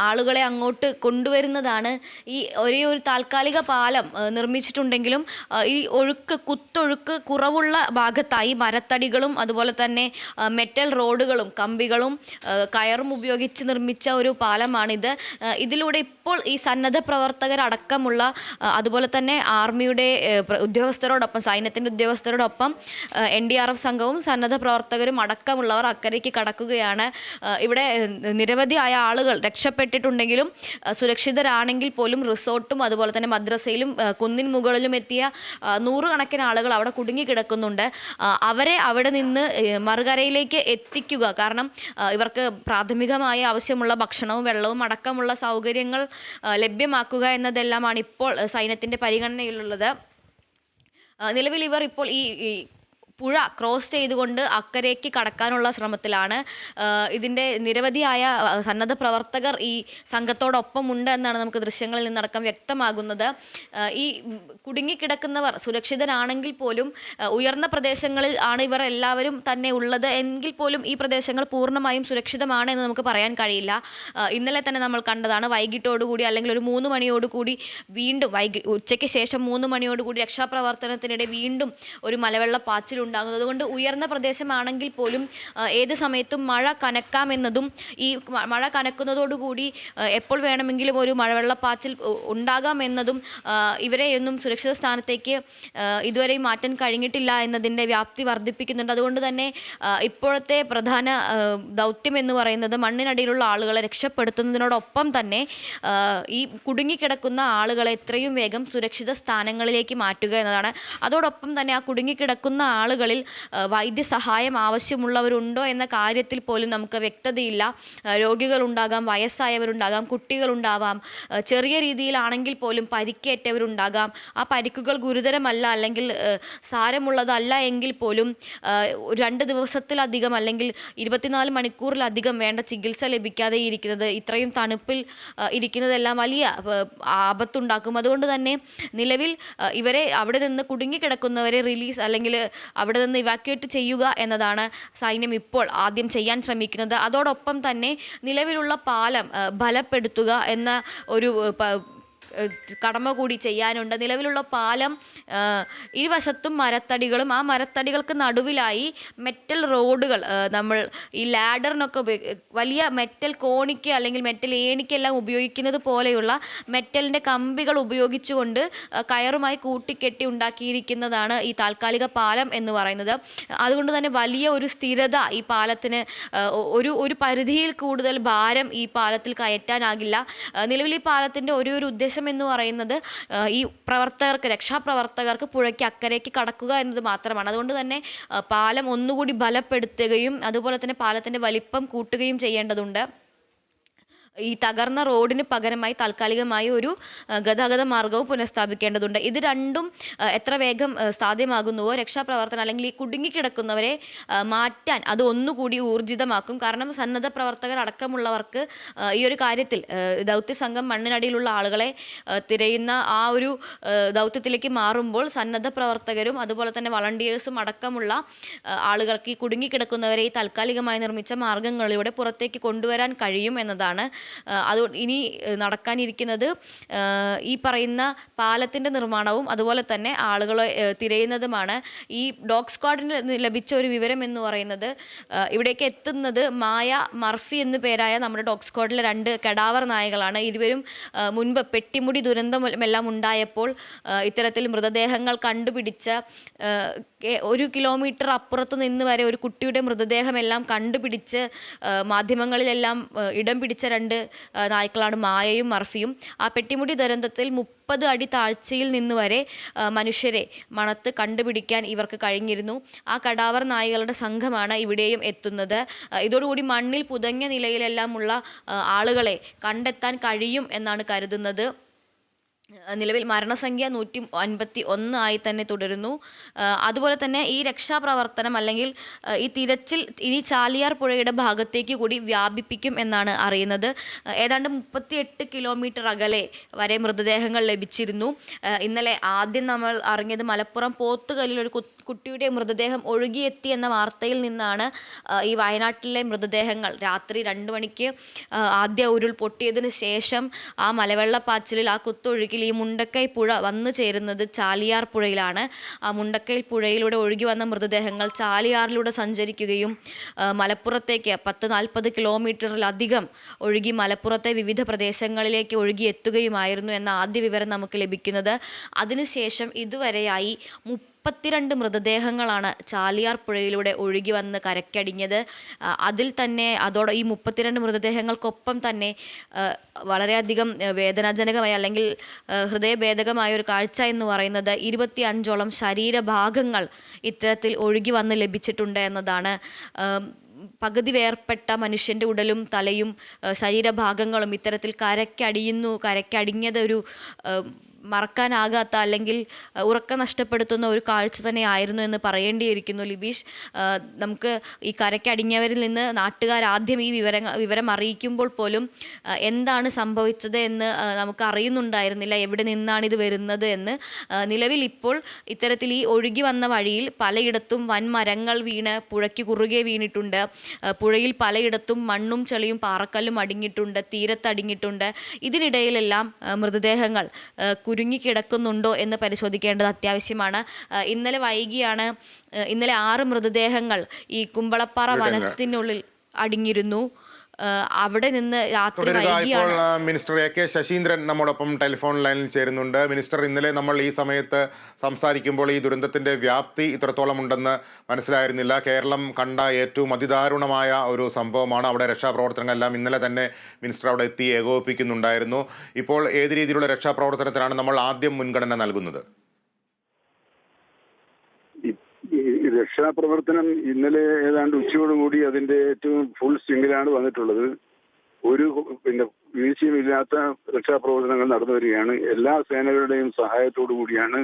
ആളുകളെ അങ്ങോട്ട് കൊണ്ടുവരുന്നതാണ്. ഈ ഒരേ ഒരു താൽക്കാലിക പാലം നിർമ്മിച്ചിട്ടുണ്ടെങ്കിലും ഈ ഒഴുക്ക് കുത്തൊഴുക്ക് കുറവുള്ള ഭാഗത്തായി മരത്തടികളും അതുപോലെ തന്നെ മെറ്റൽ റോഡുകളും കമ്പികളും കയറും ഉപയോഗിച്ച് നിർമ്മിച്ച ഒരു പാലമാണിത്. ഇതിലൂടെ ഇപ്പോൾ ഈ സന്നദ്ധ പ്രവർത്തകരടക്കമുള്ള അതുപോലെ തന്നെ ആർമിയുടെ ഉദ്യോഗസ്ഥരോടൊപ്പം സൈന്യത്തിന്റെ ഉദ്യോഗസ്ഥരോടൊപ്പം എൻ ഡി ആർ എഫ് സംഘവും സന്നദ്ധ പ്രവർത്തകരും അടക്കമുള്ളവർ അക്കരയ്ക്ക് കടക്കുകയാണ്. ഇവിടെ നിരവധി നിരവധിയായ ആളുകൾ രക്ഷപ്പെട്ടിട്ടുണ്ടെങ്കിലും സുരക്ഷിതരാണെങ്കിൽ പോലും റിസോർട്ടും അതുപോലെ തന്നെ മദ്രസയിലും കുന്നിൻ മുകളിലും എത്തിയ നൂറുകണക്കിന് ആളുകൾ അവിടെ കുടുങ്ങിക്കിടക്കുന്നുണ്ട് അവരെ അവിടെ നിന്ന് മറുകരയിലേക്ക് എത്തിക്കുക. കാരണം ഇവർക്ക് പ്രാഥമികമായ ആവശ്യമുള്ള ഭക്ഷണവും വെള്ളവും അടക്കമുള്ള സൗകര്യങ്ങൾ ലഭ്യമാക്കുക എന്നതെല്ലാമാണ് ഇപ്പോൾ സൈന്യത്തിന്റെ പരിഗണനയിലുള്ളത്. നിലവിൽ ഇവർ ഇപ്പോൾ ഈ പുഴ ക്രോസ് ചെയ്തുകൊണ്ട് അക്കരയ്ക്ക് കടക്കാനുള്ള ശ്രമത്തിലാണ്. ഇതിന്റെ നിരവധിയായ സന്നദ്ധ പ്രവർത്തകർ ഈ സംഘത്തോടൊപ്പം ഉണ്ട് എന്നാണ് നമുക്ക് ദൃശ്യങ്ങളിൽ നിന്നടക്കം വ്യക്തമാകുന്നത്. ഈ കുടുങ്ങിക്കിടക്കുന്നവർ സുരക്ഷിതരാണെങ്കിൽ പോലും ഉയർന്ന പ്രദേശങ്ങളിൽ ആണ് ഇവർ എല്ലാവരും തന്നെ ഉള്ളത് എങ്കിൽ പോലും ഈ പ്രദേശങ്ങൾ പൂർണമായും സുരക്ഷിതമാണ് എന്ന് നമുക്ക് പറയാൻ കഴിയില്ല. ഇന്നലെ തന്നെ നമ്മൾ കണ്ടതാണ് വൈകിട്ടോടുകൂടി അല്ലെങ്കിൽ ഒരു മൂന്ന് മണിയോടുകൂടി വീണ്ടും വൈകി ഉച്ചയ്ക്ക് ശേഷം മൂന്ന് മണിയോടുകൂടി രക്ഷാപ്രവർത്തനത്തിനിടെ വീണ്ടും ഒരു മലവെള്ള പാച്ചിലുണ്ടാകുന്നത് അതുകൊണ്ട് ഉയർന്ന പ്രദേശമാണെങ്കിൽ പോലും ഏത് സമയത്തും മഴ കനക്കാമെന്നതും ഈ മഴ കനക്കുന്നതോടുകൂടി എപ്പോൾ വേണമെങ്കിലും ഒരു മഴവെള്ളപ്പാച്ചിൽ ഉണ്ടാകാം ഉണ്ടാകാമെന്നതും ഇവരെ ഇവരെയൊന്നും സുരക്ഷിത സ്ഥാനത്തേക്ക് ഇതുവരെ ഇതുവരെയും മാറ്റാൻ കഴിഞ്ഞിട്ടില്ല എന്നതിന്റെ വ്യാപ്തി വർദ്ധിപ്പിക്കുന്നുണ്ട്. അതുകൊണ്ട് തന്നെ ഇപ്പോഴത്തെ പ്രധാന ദൗത്യം എന്ന് പറയുന്നത് മണ്ണിനടിയിലുള്ള ആളുകളെ രക്ഷപ്പെടുത്തുന്നതിനോടൊപ്പം തന്നെ ഈ കുടുങ്ങിക്കിടക്കുന്ന ആളുകളെ എത്രയും വേഗം സുരക്ഷിത സ്ഥാനങ്ങളിലേക്ക് മാറ്റുക എന്നതാണ്. അതോടൊപ്പം തന്നെ ആ കുടുങ്ങിക്കിടക്കുന്ന ആളുകൾ ആളുകളിൽ വൈദ്യസഹായം ആവശ്യമുള്ളവരുണ്ടോ എന്ന കാര്യത്തിൽ പോലും നമുക്ക് വ്യക്തതയില്ല. രോഗികളുണ്ടാകാം വയസ്സായവരുണ്ടാകാം കുട്ടികളുണ്ടാവാം ചെറിയ രീതിയിലാണെങ്കിൽ പോലും പരിക്കേറ്റവരുണ്ടാകാം. ആ പരിക്കുകൾ ഗുരുതരമല്ല അല്ലെങ്കിൽ സാരമുള്ളതല്ല എങ്കിൽ പോലും രണ്ട് ദിവസത്തിലധികം അല്ലെങ്കിൽ ഇരുപത്തിനാല് മണിക്കൂറിലധികം വേണ്ട ചികിത്സ ലഭിക്കാതെ ഇരിക്കുന്നത് ഇത്രയും തണുപ്പിൽ ഇരിക്കുന്നതെല്ലാം വലിയ ആപത്തുണ്ടാക്കും. അതുകൊണ്ട് തന്നെ നിലവിൽ ഇവരെ അവിടെ നിന്ന് കുടുങ്ങിക്കിടക്കുന്നവരെ റിലീസ് അല്ലെങ്കിൽ അവിടെ നിന്ന് ഇവാക്യുവേറ്റ് ചെയ്യുക എന്നതാണ് സൈന്യം ഇപ്പോൾ ആദ്യം ചെയ്യാൻ ശ്രമിക്കുന്നത്. അതോടൊപ്പം തന്നെ നിലവിലുള്ള പാലം ബലപ്പെടുത്തുക എന്ന ഒരു കടമ കൂടി ചെയ്യാനുണ്ട്. നിലവിലുള്ള പാലം ഇരുവശത്തും മരത്തടികളും. ആ മരത്തടികൾക്ക് നടുവിലായി മെറ്റൽ റോഡുകൾ നമ്മൾ ഈ ലാഡറിനൊക്കെ വലിയ മെറ്റൽ കോണിക്ക് അല്ലെങ്കിൽ മെറ്റൽ ഏണിക്കെല്ലാം ഉപയോഗിക്കുന്നത് പോലെയുള്ള മെറ്റലിന്റെ കമ്പികൾ ഉപയോഗിച്ചുകൊണ്ട് കയറുമായി കൂട്ടിക്കെട്ടി ഉണ്ടാക്കിയിരിക്കുന്നതാണ് ഈ താൽക്കാലിക പാലം എന്ന് പറയുന്നത്. അതുകൊണ്ട് തന്നെ വലിയ ഒരു സ്ഥിരത ഈ പാലത്തിന് ഒരു ഒരു പരിധിയിൽ കൂടുതൽ ഭാരം ഈ പാലത്തിൽ കയറ്റാനാകില്ല. നിലവിൽ ഈ പാലത്തിന്റെ ഒരു ഒരു ഉദ്ദേശം എന്ന് പറയുന്നത് ഈ പ്രവർത്തകർക്ക് രക്ഷാപ്രവർത്തകർക്ക് പുഴയ്ക്ക് അക്കരയ്ക്ക് കടക്കുക എന്നത് മാത്രമാണ്. അതുകൊണ്ട് തന്നെ പാലം ഒന്നുകൂടി ബലപ്പെടുത്തുകയും അതുപോലെ തന്നെ പാലത്തിന്റെ വലിപ്പം കൂട്ടുകയും ചെയ്യേണ്ടതുണ്ട്. ഈ തകർന്ന റോഡിന് പകരമായി താൽക്കാലികമായി ഒരു ഗതാഗത മാർഗവും പുനഃസ്ഥാപിക്കേണ്ടതുണ്ട്. ഇത് രണ്ടും എത്ര വേഗം സാധ്യമാകുന്നുവോ രക്ഷാപ്രവർത്തനം അല്ലെങ്കിൽ ഈ കുടുങ്ങിക്കിടക്കുന്നവരെ മാറ്റാൻ അത് ഒന്നുകൂടി ഊർജിതമാക്കും. കാരണം സന്നദ്ധ പ്രവർത്തകർ അടക്കമുള്ളവർക്ക് ഈ ഒരു കാര്യത്തിൽ ദൗത്യ സംഘം മണ്ണിനടിയിലുള്ള ആളുകളെ തിരയുന്ന ആ ഒരു ദൗത്യത്തിലേക്ക് മാറുമ്പോൾ സന്നദ്ധ പ്രവർത്തകരും അതുപോലെ തന്നെ വളണ്ടിയേഴ്സും അടക്കമുള്ള ആളുകൾക്ക് ഈ കുടുങ്ങിക്കിടക്കുന്നവരെ ഈ താൽക്കാലികമായി നിർമ്മിച്ച മാർഗങ്ങളിലൂടെ പുറത്തേക്ക് കൊണ്ടുവരാൻ കഴിയും എന്നതാണ് അതുകൊണ്ട് ഇനി നടക്കാനിരിക്കുന്നത് ഈ പറയുന്ന പാലത്തിന്റെ നിർമ്മാണവും അതുപോലെ തന്നെ ആളുകളെ തിരയുന്നതുമാണ്. ഈ ഡോഗ് സ്ക്വാഡിന് ലഭിച്ച ഒരു വിവരം എന്ന് പറയുന്നത് ഇവിടേക്ക് എത്തുന്നത് മായ മർഫി എന്നു പേരായ നമ്മുടെ ഡോഗ് സ്ക്വാഡിലെ രണ്ട് കെടാവർ നായകളാണ്. ഇരുവരും മുൻപ് പെട്ടിമുടി ദുരന്തമെല്ലാം ഉണ്ടായപ്പോൾ ഇത്തരത്തിൽ മൃതദേഹങ്ങൾ കണ്ടുപിടിച്ച ഒരു കിലോമീറ്റർ അപ്പുറത്ത് നിന്ന് വരെ ഒരു കുട്ടിയുടെ മൃതദേഹമെല്ലാം കണ്ടുപിടിച്ച് മാധ്യമങ്ങളിലെല്ലാം ഇടം പിടിച്ച രണ്ട് ആ, നായ്ക്കളാണ് മായയും മർഫിയും. ആ പെട്ടിമുടി ദുരന്തത്തിൽ മുപ്പത് അടി താഴ്ചയിൽ നിന്ന് വരെ മനുഷ്യരെ മണത്ത് കണ്ടുപിടിക്കാൻ ഇവർക്ക് കഴിഞ്ഞിരുന്നു. ആ കടാവർ നായകളുടെ സംഘമാണ് ഇവിടെയും എത്തുന്നത്. ഇതോടുകൂടി മണ്ണിൽ പുതങ്ങിയ നിലയിലെല്ലാമുള്ള ആളുകളെ കണ്ടെത്താൻ കഴിയും എന്നാണ് കരുതുന്നത്. നിലവിൽ മരണസംഖ്യ നൂറ്റി അൻപത്തി ഒന്ന് ആയി തന്നെ തുടരുന്നു. അതുപോലെ തന്നെ ഈ രക്ഷാപ്രവർത്തനം അല്ലെങ്കിൽ ഈ തിരച്ചിൽ ഇനി ചാലിയാർ പുഴയുടെ ഭാഗത്തേക്ക് കൂടി വ്യാപിപ്പിക്കും എന്നാണ് അറിയുന്നത്. ഏതാണ്ട് മുപ്പത്തിയെട്ട് കിലോമീറ്റർ അകലെ വരെ മൃതദേഹങ്ങൾ ലഭിച്ചിരുന്നു. ഇന്നലെ ആദ്യം നമ്മൾ അറിഞ്ഞത് മലപ്പുറം പോത്തുകല്ലിൽ ഒരു കുട്ടിയുടെ മൃതദേഹം ഒഴുകിയെത്തി എന്ന വാർത്തയിൽ നിന്നാണ് ഈ വയനാട്ടിലെ മൃതദേഹങ്ങൾ രാത്രി രണ്ട് മണിക്ക് ആദ്യ ഉരുൾ പൊട്ടിയതിന് ശേഷം ആ മലവെള്ളപ്പാച്ചിലിൽ ആ കുത്തൊഴുകിൽ ഈ മുണ്ടക്കൈ പുഴ വന്നു ചേരുന്നത് ചാലിയാർ പുഴയിലാണ്. ആ മുണ്ടക്കൈ പുഴയിലൂടെ ഒഴുകി വന്ന മൃതദേഹങ്ങൾ ചാലിയാറിലൂടെ സഞ്ചരിക്കുകയും മലപ്പുറത്തേക്ക് പത്ത് നാൽപ്പത് കിലോമീറ്ററിലധികം ഒഴുകി മലപ്പുറത്തെ വിവിധ പ്രദേശങ്ങളിലേക്ക് ഒഴുകി എത്തുകയുമായിരുന്നു എന്ന ആദ്യ വിവരം നമുക്ക് ലഭിക്കുന്നത്. അതിനുശേഷം ഇതുവരെയായി മുപ്പത്തിരണ്ട് മൃതദേഹങ്ങളാണ് ചാലിയാർ പുഴയിലൂടെ ഒഴുകി വന്ന് കരക്കടിഞ്ഞത്. അതിൽ തന്നെ അതോടെ ഈ മുപ്പത്തിരണ്ട് മൃതദേഹങ്ങൾക്കൊപ്പം തന്നെ വളരെയധികം വേദനാജനകമായ അല്ലെങ്കിൽ ഹൃദയഭേദകമായ ഒരു കാഴ്ച എന്ന് പറയുന്നത് ഇരുപത്തി അഞ്ചോളം ശരീരഭാഗങ്ങൾ ഇത്തരത്തിൽ ഒഴുകി വന്ന് ലഭിച്ചിട്ടുണ്ട് എന്നതാണ്. പകുതി വേർപ്പെട്ട മനുഷ്യന്റെ ഉടലും തലയും ശരീരഭാഗങ്ങളും ഇത്തരത്തിൽ കരക്കടിയുന്നു കരക്കടിഞ്ഞത് ഒരു ആ, മറക്കാനാകാത്ത അല്ലെങ്കിൽ ഉറക്കം നഷ്ടപ്പെടുത്തുന്ന ഒരു കാഴ്ച തന്നെയായിരുന്നു എന്ന് പറയേണ്ടിയിരിക്കുന്നു ലിബീഷ്. നമുക്ക് ഈ കരക്കടിഞ്ഞവരിൽ നിന്ന് നാട്ടുകാർ ആദ്യം ഈ വിവരങ്ങൾ വിവരം അറിയിക്കുമ്പോൾ പോലും എന്താണ് സംഭവിച്ചത് എന്ന് നമുക്ക് അറിയുന്നുണ്ടായിരുന്നില്ല. എവിടെ നിന്നാണ് ഇത് വരുന്നത് എന്ന്. നിലവിൽ ഇപ്പോൾ ഇത്തരത്തിൽ ഈ ഒഴുകി വന്ന വഴിയിൽ പലയിടത്തും വൻ മരങ്ങൾ വീണ് പുഴയ്ക്ക് കുറുകെ വീണിട്ടുണ്ട്. പുഴയിൽ പലയിടത്തും മണ്ണും ചെളിയും പാറക്കല്ലും അടിഞ്ഞിട്ടുണ്ട് തീരത്തടിഞ്ഞിട്ടുണ്ട്. ഇതിനിടയിലെല്ലാം മൃതദേഹങ്ങൾ കുരുങ്ങിക്കിടക്കുന്നുണ്ടോ എന്ന് പരിശോധിക്കേണ്ടത് അത്യാവശ്യമാണ്. ഇന്നലെ വൈകിയാണ് ഇന്നലെ ആറ് മൃതദേഹങ്ങൾ ഈ കുമ്പളപ്പാറ വനത്തിനുള്ളിൽ അടിഞ്ഞിരുന്നു. അവിടെ നിന്ന് രാത്രി ഇപ്പോൾ മിനിസ്റ്റർ എ കെ ശശീന്ദ്രൻ നമ്മോടൊപ്പം ടെലിഫോൺ ലൈനിൽ ചേരുന്നുണ്ട്. മിനിസ്റ്റർ ഇന്നലെ നമ്മൾ ഈ സമയത്ത് സംസാരിക്കുമ്പോൾ ഈ ദുരന്തത്തിന്റെ വ്യാപ്തി ഇത്രത്തോളം ഉണ്ടെന്ന് മനസ്സിലായിരുന്നില്ല. കേരളം കണ്ട ഏറ്റവും അതിദാരുണമായ ഒരു സംഭവമാണ് അവിടെ രക്ഷാപ്രവർത്തനങ്ങളെല്ലാം ഇന്നലെ തന്നെ മിനിസ്റ്റർ അവിടെ എത്തി ഏകോപിപ്പിക്കുന്നുണ്ടായിരുന്നു. ഇപ്പോൾ ഏത് രീതിയിലുള്ള രക്ഷാപ്രവർത്തനത്തിനാണ് നമ്മൾ ആദ്യം മുൻഗണന നൽകുന്നത് ഈ- ഈ- രക്ഷാപ്രവർത്തനം ഇന്നലെ ഏതാണ്ട് ഉച്ചയോടുകൂടി അതിന്റെ ഏറ്റവും ഫുൾ സ്വിംഗിലാണ് വന്നിട്ടുള്ളത്. ഒരു പിന്നെ വീഴ്ചയുമില്ലാത്ത രക്ഷാപ്രവർത്തനങ്ങൾ നടന്നു വരികയാണ്. എല്ലാ സേനകളുടെയും സഹായത്തോടു കൂടിയാണ്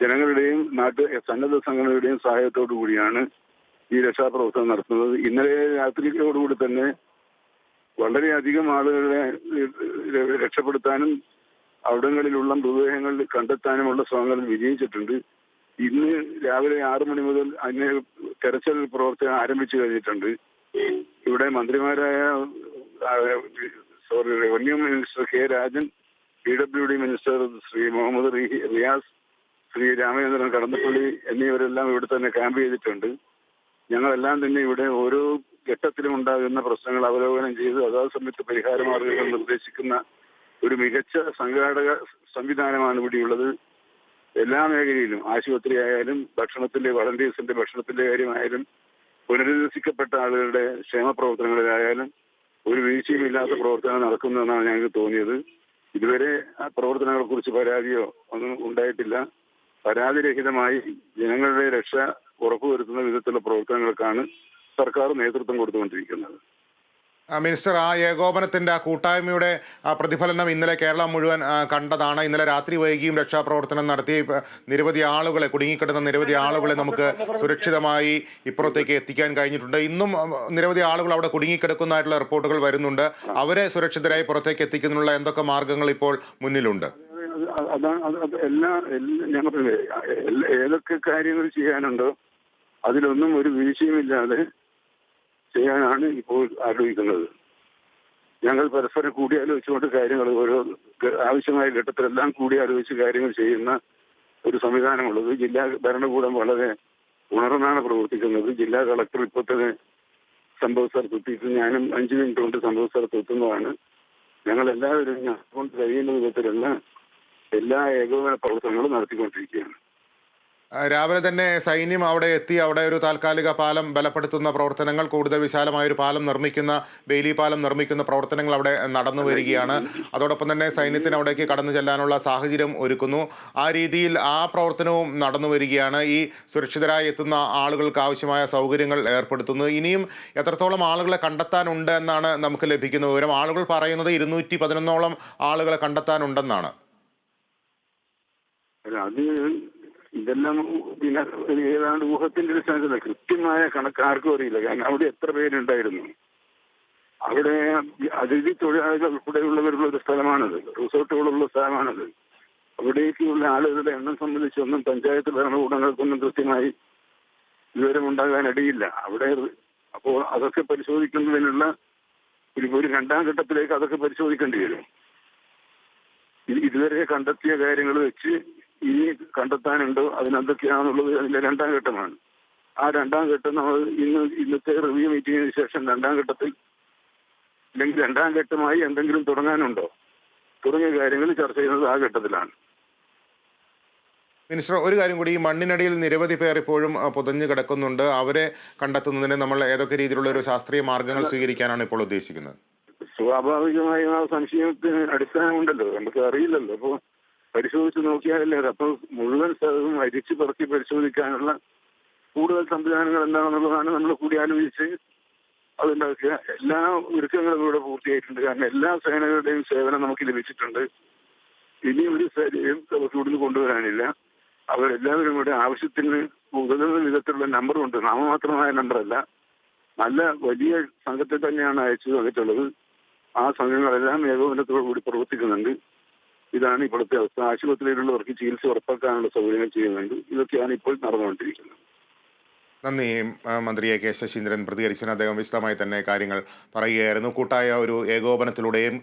ജനങ്ങളുടെയും നാട്ട് സന്നദ്ധ സംഘടനകളുടെയും സഹായത്തോടു കൂടിയാണ് ഈ രക്ഷാപ്രവർത്തനം നടത്തുന്നത്. ഇന്നലെ രാത്രിയോടുകൂടി തന്നെ വളരെയധികം ആളുകളെ രക്ഷപ്പെടുത്താനും അവിടങ്ങളിലുള്ള മൃതദേഹങ്ങൾ കണ്ടെത്താനുമുള്ള ശ്രമങ്ങൾ വിജയിച്ചിട്ടുണ്ട്. ഇന്ന് രാവിലെ ആറു മണി മുതൽ അതിന് തെരച്ചിൽ പ്രവർത്തനം ആരംഭിച്ചു കഴിഞ്ഞിട്ടുണ്ട്. ഇവിടെ മന്ത്രിമാരായ sorry revenue minister K Rajan P W D minister Shri Muhammad Riyas Shri Ramachandran Kadannappally എന്നിവരെല്ലാം ഇവിടെ തന്നെ ക്യാമ്പ് ചെയ്തിട്ടുണ്ട്. ഞങ്ങളെല്ലാം തന്നെ ഇവിടെ ഓരോ ഘട്ടത്തിലും ഉണ്ടാകുന്ന പ്രശ്നങ്ങൾ അവലോകനം ചെയ്ത് അതാത് സമയത്ത് പരിഹാര മാർഗങ്ങൾ നിർദ്ദേശിക്കുന്ന ഒരു മികച്ച സംഘാടക സംവിധാനമാണ് ഇവിടെയുള്ളത് എല്ലാ മേഖലയിലും ആശുപത്രി ആയാലും ഭക്ഷണത്തിന്റെ വളണ്ടിയേഴ്സിന്റെ ഭക്ഷണത്തിന്റെ കാര്യമായാലും പുനരധിവസിക്കപ്പെട്ട ആളുകളുടെ ക്ഷേമ പ്രവർത്തനങ്ങളിലായാലും ഒരു വീഴ്ചയുമില്ലാത്ത പ്രവർത്തനം നടക്കുന്നതെന്നാണ് ഞങ്ങൾക്ക് തോന്നിയത്. ഇതുവരെ ആ പ്രവർത്തനങ്ങളെ കുറിച്ച് പരാതിയോ ഒന്നും ഉണ്ടായിട്ടില്ല. പരാതിരഹിതമായി ജനങ്ങളുടെ രക്ഷ ഉറപ്പുവരുത്തുന്ന വിധത്തിലുള്ള പ്രവർത്തനങ്ങൾക്കാണ് സർക്കാർ നേതൃത്വം കൊടുത്തുകൊണ്ടിരിക്കുന്നത്. മിനിസ്റ്റർ ആ ഏകോപനത്തിന്റെ ആ കൂട്ടായ്മയുടെ ആ പ്രതിഫലനം ഇന്നലെ കേരളം മുഴുവൻ കണ്ടതാണ്. ഇന്നലെ രാത്രി വൈകിയും രക്ഷാപ്രവർത്തനം നടത്തി. നിരവധി ആളുകളെ കുടുങ്ങിക്കിടന്ന നിരവധി ആളുകളെ നമുക്ക് സുരക്ഷിതമായി ഇപ്പുറത്തേക്ക് എത്തിക്കാൻ കഴിഞ്ഞിട്ടുണ്ട്. ഇന്നും നിരവധി ആളുകൾ അവിടെ കുടുങ്ങിക്കിടക്കുന്നതായിട്ടുള്ള റിപ്പോർട്ടുകൾ വരുന്നുണ്ട്. അവരെ സുരക്ഷിതരായി പുറത്തേക്ക് എത്തിക്കുന്നതിനുള്ള എന്തൊക്കെ മാർഗങ്ങൾ ഇപ്പോൾ മുന്നിലുണ്ട്? അതാണ് എല്ലാ ഏതൊക്കെ കാര്യങ്ങൾ ചെയ്യാനുണ്ടോ അതിലൊന്നും ഒരു വീഴ്ചയുമില്ലാതെ ചെയ്യാനാണ് ഇപ്പോൾ ആലോചിക്കുന്നത്. ഞങ്ങൾ പരസ്പരം കൂടിയാലോചിച്ചുകൊണ്ട് കാര്യങ്ങൾ ഓരോ ആവശ്യമായ ഘട്ടത്തിലെല്ലാം കൂടിയാലോചിച്ച് കാര്യങ്ങൾ ചെയ്യുന്ന ഒരു സംവിധാനമുള്ളത്. ജില്ലാ ഭരണകൂടം വളരെ ഉണർന്നാണ് പ്രവർത്തിക്കുന്നത്. ജില്ലാ കളക്ടർ ഇപ്പോൾ തന്നെ സംഭവ സ്ഥലത്ത് എത്തിയിട്ട് ഞാനും അഞ്ച് മിനിറ്റ് കൊണ്ട് സംഭവ സ്ഥലത്ത് എത്തുന്നതാണ്. ഞങ്ങൾ എല്ലാവരും കഴിയുന്ന വിധത്തിലുള്ള എല്ലാ ഏകോപന പ്രവർത്തനങ്ങളും നടത്തിക്കൊണ്ടിരിക്കുകയാണ്. രാവിലെ തന്നെ സൈന്യം അവിടെ എത്തി. അവിടെ ഒരു താൽക്കാലിക പാലം ബലപ്പെടുത്തുന്ന പ്രവർത്തനങ്ങൾ കൂടുതൽ വിശാലമായ ഒരു പാലം നിർമ്മിക്കുന്ന ബെയിലി പാലം നിർമ്മിക്കുന്ന പ്രവർത്തനങ്ങൾ അവിടെ നടന്നു വരികയാണ്. അതോടൊപ്പം തന്നെ സൈന്യത്തിന് അവിടേക്ക് കടന്നു ചെല്ലാനുള്ള സാഹചര്യം ഒരുക്കുന്നു. ആ രീതിയിൽ ആ പ്രവർത്തനവും നടന്നു വരികയാണ്. ഈ സുരക്ഷിതരായി എത്തുന്ന ആളുകൾക്ക് ആവശ്യമായ സൗകര്യങ്ങൾ ഏർപ്പെടുത്തുന്നു. ഇനിയും എത്രത്തോളം ആളുകളെ കണ്ടെത്താനുണ്ട് എന്നാണ് നമുക്ക് ലഭിക്കുന്ന വിവരം. ആളുകൾ പറയുന്നത് ഇരുന്നൂറ്റി പതിനൊന്നോളം ആളുകളെ കണ്ടെത്താനുണ്ടെന്നാണ് അത് ഇതെല്ലാം പിന്നെ ഏതാണ്ട് ഊഹത്തിന്റെ അടിസ്ഥാനത്തില കൃത്യമായ കണക്ക് ആർക്കും അറിയില്ല. കാരണം അവിടെ എത്ര പേരുണ്ടായിരുന്നു. അവിടെ അതിഥി തൊഴിലാളികൾ ഉൾപ്പെടെയുള്ളവരുള്ള ഒരു സ്ഥലമാണത്. റിസോർട്ടുകളുള്ള സ്ഥലമാണത്. അവിടേക്കുള്ള ആളുകളുടെ എണ്ണം സംബന്ധിച്ചൊന്നും പഞ്ചായത്ത് ഭരണകൂടങ്ങൾക്കൊന്നും കൃത്യമായി വിവരമുണ്ടാകാനിടയില്ല. അവിടെ അപ്പോൾ അതൊക്കെ പരിശോധിക്കുന്നതിനുള്ള ഒരു ഒരു രണ്ടാം ഘട്ടത്തിലേക്ക് അതൊക്കെ പരിശോധിക്കേണ്ടി വരും. ഇത് ഇതുവരെ കണ്ടെത്തിയ കാര്യങ്ങൾ വെച്ച് ഇനി കണ്ടെത്താനുണ്ടോ അതിനെന്തൊക്കെയാണെന്നുള്ളത് അതിന്റെ രണ്ടാം ഘട്ടമാണ്. ആ രണ്ടാം ഘട്ടം നമ്മൾ ഇന്ന് ഇന്നത്തെ റിവ്യൂ മീറ്റിംഗിന് ശേഷം രണ്ടാം ഘട്ടത്തിൽ അല്ലെങ്കിൽ രണ്ടാം ഘട്ടമായി എന്തെങ്കിലും തുടങ്ങാനുണ്ടോ? തുടങ്ങിയ കാര്യങ്ങൾ ചർച്ച ചെയ്യുന്നത് ആ ഘട്ടത്തിലാണ്. മിനിസ്റ്റർ ഒരു കാര്യം കൂടി ഈ മണ്ണിനടിയിൽ നിരവധി പേർ ഇപ്പോഴും പുതഞ്ഞു കിടക്കുന്നുണ്ട്. അവരെ കണ്ടെത്തുന്നതിന് നമ്മൾ ഏതൊക്കെ രീതിയിലുള്ള ഒരു ശാസ്ത്രീയ മാർഗങ്ങൾ സ്വീകരിക്കാനാണ് ഇപ്പോൾ ഉദ്ദേശിക്കുന്നത്? സ്വാഭാവികമായും ആ സംശയത്തിന് അടിസ്ഥാനമുണ്ടല്ലോ. നമുക്ക് അറിയില്ലല്ലോ. അപ്പോൾ പരിശോധിച്ച് നോക്കിയാലല്ലേ അപ്പൊ മുഴുവൻ സ്ഥലവും അരിച്ചു പറക്കി പരിശോധിക്കാനുള്ള കൂടുതൽ സംവിധാനങ്ങൾ എന്താണെന്നുള്ളതാണ് നമ്മൾ കൂടി ആലോചിച്ച് അതുണ്ടാക്കുക എല്ലാ ഒരുക്കങ്ങളും ഇവിടെ പൂർത്തിയായിട്ടുണ്ട്. കാരണം എല്ലാ സേനകളുടെയും സേവനം നമുക്ക് ലഭിച്ചിട്ടുണ്ട്. ഇനി ഒരു സേനയും ഇവിടുന്ന് കൊണ്ടുവരാനില്ല. അവരെല്ലാവരും ഇവിടെ ആവശ്യത്തിന് ഉതകുന്ന വിധത്തിലുള്ള നമ്പറുണ്ട് നാമമാത്രമായ നമ്പറല്ല നല്ല വലിയ സംഘത്തെ തന്നെയാണ് അയച്ചു തന്നിട്ടുള്ളത്. ആ സംഘങ്ങളെല്ലാം ഏകോപനത്തോടു കൂടി പ്രവർത്തിക്കുന്നുണ്ട്. ഇതാണ് ഇപ്പോഴത്തെ അവസ്ഥ. ആശുപത്രിയിലുള്ളവർക്ക് ചികിത്സ ഉറപ്പാക്കാനുള്ള സൗകര്യങ്ങൾ ചെയ്യുന്നുണ്ട്. ഇതൊക്കെയാണ് ഇപ്പോൾ നടന്നുകൊണ്ടിരിക്കുന്നത്. നന്ദി മന്ത്രി എ കെ ശശീന്ദ്രൻ. പ്രതികരിച്ചതിന് അദ്ദേഹം വിശദമായി തന്നെ കാര്യങ്ങൾ പറയുകയായിരുന്നു. കൂട്ടായ ഒരു ഏകോപനത്തിലൂടെയും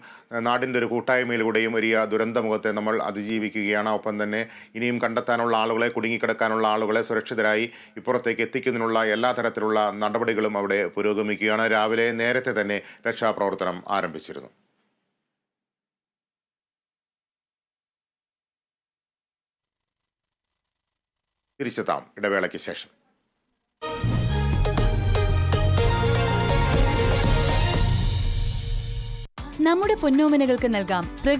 നാടിന്റെ ഒരു കൂട്ടായ്മയിലൂടെയും വലിയ ദുരന്തമുഖത്തെ നമ്മൾ അതിജീവിക്കുകയാണ്. ഒപ്പം തന്നെ ഇനിയും കണ്ടെത്താനുള്ള ആളുകളെ കുടുങ്ങിക്കിടക്കാനുള്ള ആളുകളെ സുരക്ഷിതരായി ഇപ്പുറത്തേക്ക് എത്തിക്കുന്നതിനുള്ള എല്ലാ തരത്തിലുള്ള നടപടികളും അവിടെ പുരോഗമിക്കുകയാണ്. രാവിലെ നേരത്തെ തന്നെ രക്ഷാപ്രവർത്തനം ആരംഭിച്ചിരുന്നു. തിരിച്ചെത്താം ഇടവേളയ്ക്ക് ശേഷം. നമ്മുടെ പൊന്നോമനകൾക്ക് നൽകാം പ്രകൃതി